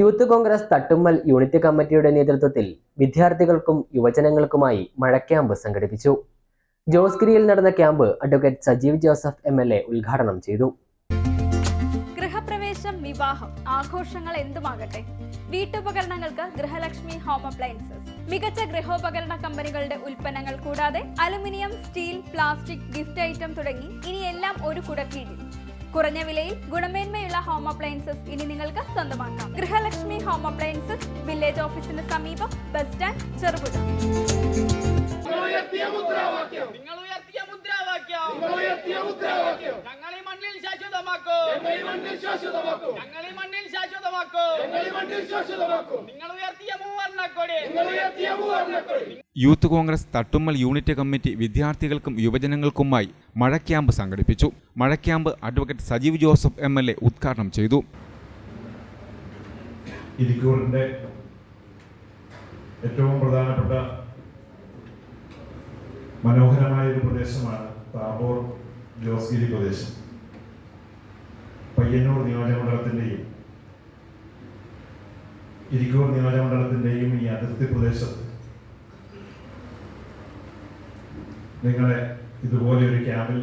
Youth Congress Thattummal unit കമ്മിറ്റിയുടെ നേതൃത്വത്തിൽ വിദ്യാർത്ഥികൾക്കും യുവജനങ്ങൾക്കുമായി മഴ ക്യാമ്പ് സംഘടിപ്പിച്ചു. ജോസ്ഗിരിയിൽ നടന്ന camp advocate Sajeev Joseph M L A ഉദ്ഘാടനം ചെയ്തു. ഗൃഹപ്രവേശം വിവാഹം ആഘോഷങ്ങൾ എന്തുമാകട്ടെ? വീട്ടുപകരണങ്ങൾക്ക് ഗൃഹലക്ഷ്മി ഹോം അപ്ലയൻസസ് മികച്ച ഗൃഹോപകരണ കമ്പനികളുടെ ഉൽപ്പന്നങ്ങൾ കൂടാതെ aluminium steel plastic gift item തുടങ്ങി ഇനിയെല്ലാം ഒരു കുടക്കീഴിൽ. കുറഞ്ഞ വിലയിൽ ഗുണമേന്മയുള്ള ഹോം അപ്ലയൻസസ് ഇനി നിങ്ങൾക്ക് സ്വന്തമാക്കാം. ഗൃഹലക്ഷ്മി ഹോം അപ്ലയൻസസ് വില്ലേജ് ഓഫീസിന് സമീപം ബസ് സ്റ്റാൻഡ് ചെറുപുഴ. നിങ്ങൾ ഉയർത്തിയ മുദ്രാവാക്യം. ഞങ്ങൾ ഈ മണ്ണിൽ ശാശ്വതമാക്കൂ. ഞങ്ങൾ ഈ മണ്ണിൽ ശാശ്വതമാക്കൂ. നിങ്ങൾ ഉയർത്തിയ മൂവർണക്കൊടി. നിങ്ങൾ ഉയർത്തിയ മൂവർണക്കൊടി. Youth congress Thattummal unit committee വിദ്യാർത്ഥികൾക്കും യുവജനങ്ങൾക്കുമായി മഴക്യാമ്പ് സംഘടിപ്പിച്ചു. മഴക്യാമ്പ് advocate Sajeev Joseph M L A ഉദ്ഘാടനം ചെയ്തു. ഇരിക്കൂറിന്റെ ഏറ്റവും പ്രധാനപ്പെട്ട മനോഹരമായ ഒരു പ്രദേശമാണ് താബോർ ജോസ്ഗിരി പ്രദേശം. പയ്യന്നൂർ നിയോജകമണ്ഡലത്തിന്റെയും ഇരിക്കൂർ നിയോജകമണ്ഡലത്തിന്റെയും ഈ അതിർത്തി പ്രദേശത്ത് നിങ്ങളെ ഇതുപോലെ ഒരു ക്യാമ്പിൽ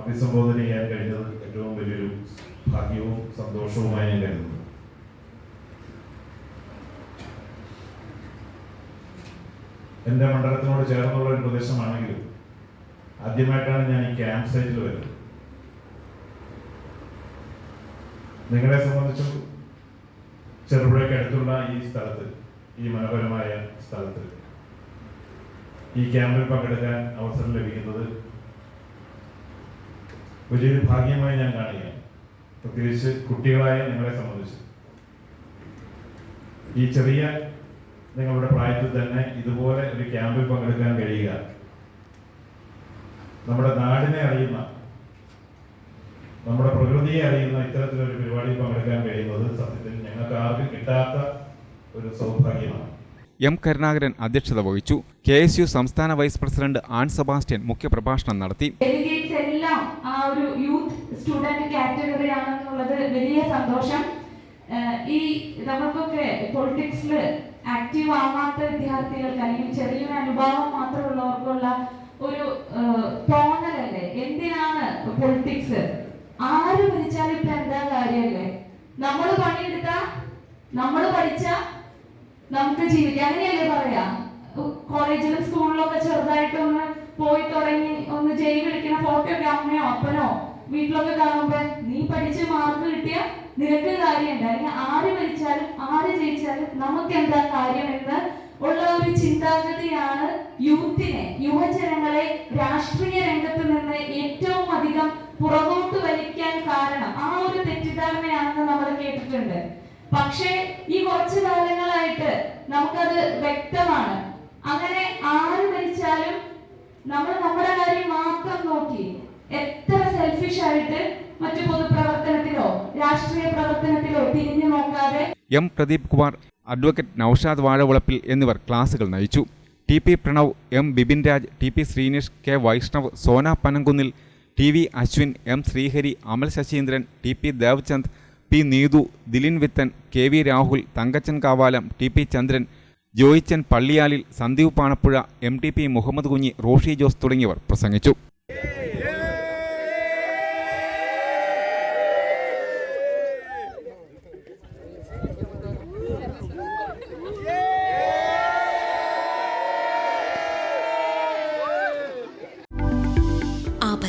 അഭിസംബോധന ചെയ്യാൻ കഴിഞ്ഞത് ഏറ്റവും വലിയൊരു ഭാഗ്യവും സന്തോഷവുമായി ഞാൻ കരുതുന്നു. എന്റെ മണ്ഡലത്തിനോട് ചേർന്നുള്ള ഒരു പ്രദേശമാണെങ്കിലും ആദ്യമായിട്ടാണ് ഞാൻ ഈ ക്യാമ്പ് സൈറ്റിൽ വരുന്നത്. നിങ്ങളെ സംബന്ധിച്ചും ചെറുപുഴയ്ക്ക് അടുത്തുള്ള ഈ സ്ഥലത്ത് ഈ മനോഹരമായ സ്ഥലത്ത് ഈ ക്യാമ്പിൽ പങ്കെടുക്കാൻ അവസരം ലഭിക്കുന്നത് വലിയൊരു ഭാഗ്യമായി ഞാൻ കാണുകയാണ്. പ്രത്യേകിച്ച് കുട്ടികളായ നിങ്ങളെ സംബന്ധിച്ച്. ഈ ചെറിയ നിങ്ങളുടെ പ്രായത്തിൽ തന്നെ ഇതുപോലെ ഒരു ക്യാമ്പിൽ പങ്കെടുക്കാൻ കഴിയുക. നമ്മുടെ നാടിനെ അറിയുന്ന നമ്മുടെ പ്രകൃതിയെ അറിയുന്ന ഇത്തരത്തിലൊരു പരിപാടിയിൽ പങ്കെടുക്കാൻ കഴിയുന്നത് സത്യത്തിൽ ഞങ്ങൾക്ക് ആർക്കും കിട്ടാത്ത ഒരു സൗഭാഗ്യമാണ്. എം കരുണാകരൻ അധ്യക്ഷത വഹിച്ചു. കെ എസ് യു സംസ്ഥാന വൈസ് പ്രസിഡന്റ് ആൻ സെബാസ്റ്റ്യൻ മുഖ്യപ്രഭാഷണം നടത്തി. എല്ലാം ആ ഒരു യൂത്ത് സ്റ്റുഡന്റ് കാറ്റഗറി ആണെന്നുള്ളത് വലിയ സന്തോഷം. ഈ നമുക്കൊക്കെ പൊളിറ്റിക്സിൽ ആക്റ്റീവ് ആവാത്ത വിദ്യാർത്ഥികൾക്ക് അല്ലെങ്കിൽ ചെറിയൊരു അനുഭവം മാത്രമുള്ളവർക്കുള്ള ഒരു തോന്നലല്ലേ? എന്തിനാണ് പൊളിറ്റിക്സ് ആര് പഠിച്ചാലും ഇപ്പൊ എന്താ കാര്യമല്ലേ? നമ്മൾ പണിയെടുത്ത? നമ്മൾ പഠിച്ച? നമുക്ക് ജീവിക്കാം. അങ്ങനെയല്ലേ പറയാ? കോളേജിലും സ്കൂളിലൊക്കെ ചെറുതായിട്ടൊന്ന് പോയി തുടങ്ങി ഒന്ന് ജയിൽ വിളിക്കുന്ന ഫോട്ടോ ഒക്കെ അമ്മയോ അപ്പനോ വീട്ടിലൊക്കെ കാണുമ്പോ നീ പഠിച്ച് മാർക്ക് കിട്ടിയ നിനക്ക് കാര്യമുണ്ട്. അല്ലെങ്കിൽ ആര് മരിച്ചാലും ആര് ജയിച്ചാലും നമുക്ക് എന്താ കാര്യം എന്ന് ഉള്ള ഒരു ചിന്താഗതിയാണ് യൂത്തിനെ യുവജനങ്ങളെ രാഷ്ട്രീയ രംഗത്ത് നിന്ന് ഏറ്റവും അധികം പുറകോട്ട് വലിക്കാൻ കാരണം ആ ഒരു തെറ്റിദ്ധാരണയാണെന്ന് നമ്മൾ കേട്ടിട്ടുണ്ട് പക്ഷേ ഈ കുറച്ചു കാലങ്ങളായിട്ട് നമുക്കത് വ്യക്തമാണ്. അങ്ങനെ ആര് മരിച്ചാലും നമ്മൾ നമ്മുടെ കാര്യം മാത്രം നോക്കി എത്ര സെൽഫിഷ് ആയിട്ട് മറ്റു പൊതുപ്രവർത്തനത്തിലോ രാഷ്ട്രീയ പ്രവർത്തനത്തിലോ തിരിഞ്ഞു നോക്കാതെ എം പ്രദീപ് കുമാർ അഡ്വക്കേറ്റ് നൌഷാദ് വാഴവളപ്പിൽ എന്നിവർ ക്ലാസുകൾ നയിച്ചു. T P Pranav M Bipin Raj T P Sreenish K Vaishnav Sona Panankunnil T V Ashwin M Sreehari Amal Sasheendran T P Devachand P Neethu Dilin Vithan K V Rahul Thankachan Kavalam T P Chandran Joychan Palliyalil Sandeep Panappuzha M T P Muhammad Kunhi Roshy Jose തുടങ്ങിയവർ പ്രസംഗിച്ചു.